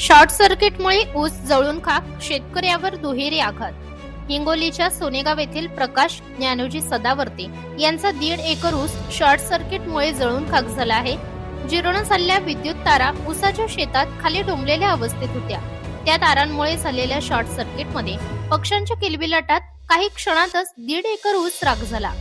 Short सर्किटमुळे ऊस जळून खाक शेतकऱ्यावर दुहेरी आघात. हिंगोलीच्या सोनेगाव येथील प्रकाश ज्ञानोजी सदावर्ते यांचा दीड एकर ऊस शॉर्ट सर्किटमुळे जळून खाक झाला आहे. जिरून झालेल्या विद्युत तारा ऊसाच्या शेतात खाली डोंबलेल्या अवस्थेत होत्या. त्या तारांमुळे झालेल्या शॉर्ट सर्किटमध्ये पक्ष्यांच्या किलबिलाटात काही क्षणातच दीड एकर ऊस राख झाला.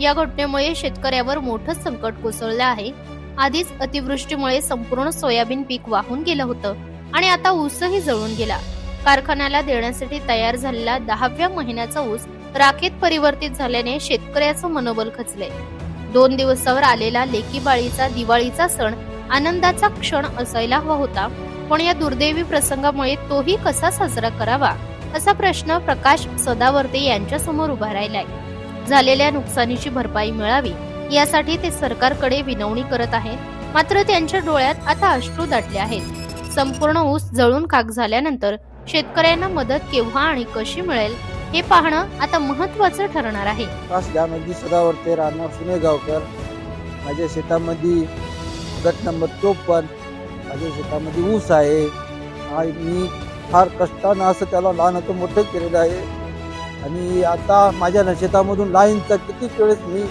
या घटनेमुळे शेतकऱ्यावर मोठं संकट कोसळलं आहे. आधीच अतिवृष्टीमुळे संपूर्ण सोयाबीन पीक वाहून गेलं होतं. आणि आता ऊसही जळून गेला. कारखान्याला देण्यासाठी तयार झालेला दहाव्या महिन्याचा ऊस राखेत परिवर्तित झाल्याने शेतकऱ्याचं मनोबल खचले दोन दिवसावर आलेला लेकीबाळीचा दिवाळीचा सण आनंदाचा क्षण असायला हवा होता पण या दुर्दैवी प्रसंगामुळे तोही कसा साजरा करावा असा प्रश्न प्रकाश सदावर्ते यांच्या समोर उभा राहिलाय. झालेल्या नुकसानीची भरपाई मिळावी यासाठी ते सरकारकडे विनवणी करत आहेत मात्र त्यांच्या डोळ्यात आता अश्रू दाटले आहेत. संपूर्ण ऊस जळून खाक झाल्यानंतर शेतकऱ्यांना मदत केव्हा आणि कशी मिळेल हे पाहणं आता महत्वाचं ठरणार आहे. पाच नदी सदावरते राहणार सुनेगावकर माझ्या शेतामध्ये गट नंबर चोपन्न माझ्या शेतामध्ये ऊस आहे. आणि मी फार कष्टानं असं त्याला लहानाचं मोठं केलेलं आहे. आणि आता माझ्या न- शेतामधून लाईनचा किती वेळेस मी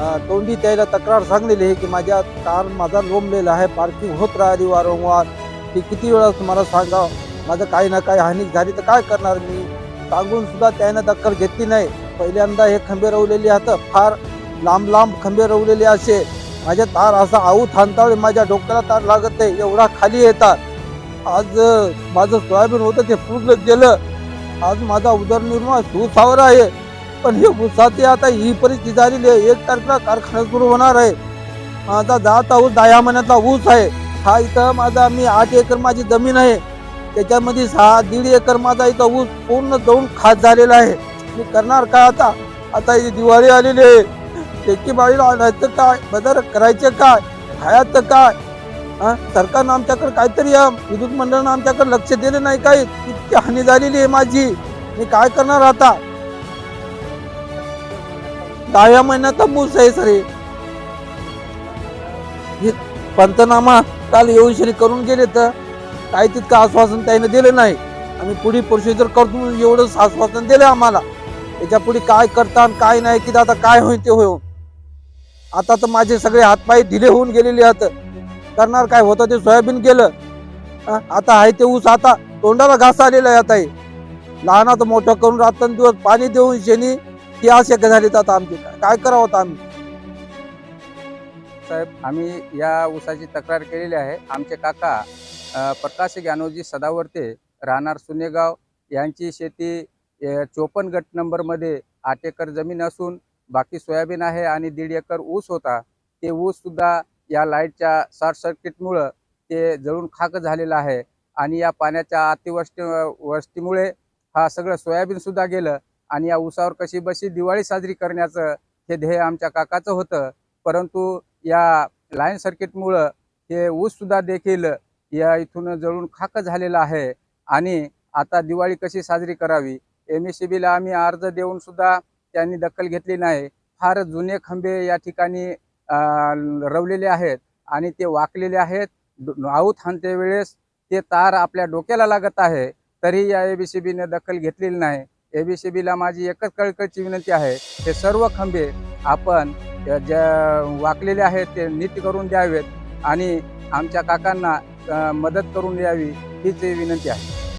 तोंडी त्याला तक्रार सांगलेली आहे की माझ्या कार माझा लोंबलेला आहे पार्किंग होत राहिली वारंवार. ते किती वेळा तुम्हाला सांगावं? माझं काही ना काही हानी झाली तर काय करणार मी? सांगून सुद्धा त्यानं दखल घेतली नाही. पहिल्यांदा हे खंबे रवलेले आहेत फार लांब लांब खंबे रवलेले असे. माझ्या तार असा आऊ थांबतावे माझ्या डोक्याला तार लागत नाही. एवढा खाली येतात. आज माझं सोयाबीन होतं ते पूर्ण गेलं. आज माझा उदरनिर्वाह सुसावर आहे. पण हे ऊसाचे आता ही परिस्थिती झालेली आहे. एक तारखेला कारखाना सुरू होणार आहे. माझा जात ऊस दहा महिन्यातला ऊस आहे. हा इथं माझा मी आठ एकर माझी जमीन आहे. त्याच्यामध्ये सहा दीड एकर माझा इथं ऊस पूर्ण जाऊन खात झालेला आहे. मी करणार काय आता? आता ही दिवाळी आलेली आहे. त्याची बाळी आणायचं काय? बदल करायचं काय? खायचं काय? हा? सरकारनं आमच्याकडे काहीतरी या विद्युत मंडळानं आमच्याकडे लक्ष दिलं नाही काही. इतकी हानी झालेली आहे माझी. मी काय करणार आता? दहाव्या महिन्याचा मूस आहे सर हे पंचनामा काल येऊन करून गेले तर काही तितकं आश्वासन त्यानं दिलं नाही. आम्ही पुढे प्रोसिजर करतो एवढंच आश्वासन दिलं आम्हाला. त्याच्या पुढे काय करता आणि काय नाही की आता काय होईल ते होईल आता तर माझे सगळे हातपाय ढिले होऊन गेलेले आहेत. करणार काय होतं ते सोयाबीन गेलं. आता आहे ते ऊस आता तोंडाला घास आलेला आहे आता लहानात मोठं करून रात्रंदिवस पाणी देऊन शेणी ती अशक्य झाली आता आमची. काय करावं आता आम्ही? साहेब आम्ही या ऊसाची तक्रार केलेली आहे. आमचे काका प्रकाश ज्ञानोजी सदावर्ते राहणार सुनेगाव. यांची शेती चोपन्न गट नंबरमध्ये आठ एकर जमीन असून बाकी सोयाबीन आहे आणि दीड एकर ऊस होता. ते ऊससुद्धा या लाईटच्या शॉर्ट सर्किटमुळं ते जळून खाक झालेलं आहे आणि या पाण्याच्या अतिवृष्टी वृष्टीमुळे हा सगळं सोयाबीनसुद्धा गेलं आणि या ऊसावर कशी बशी दिवाळी साजरी करण्याचं हे ध्येय आमच्या काकाचं होतं. परंतु या लाईन सर्किटमुळं हे ऊससुद्धा देखील या इथून जळून खाक झालेलं आहे. आणि आता दिवाळी कशी साजरी करावी? एम एस सी बीला आम्ही अर्ज देऊन सुद्धा त्यांनी दखल घेतली नाही. फार जुने खंबे या ठिकाणी रवलेले आहेत आणि ते वाकलेले आहेत. आऊत हाणते वेळेस ते तार आपल्या डोक्याला लागत आहे. तरी या ए बी सी बीने दखल घेतलेली नाही. ए बी सी बीला माझी एकच कळकळची विनंती आहे. हे सर्व खंबे आपण ज्या वाकलेले आहेत ते नीट करून द्यावेत आणि आमच्या काकांना मदत करून द्यावी हीच विनंती आहे.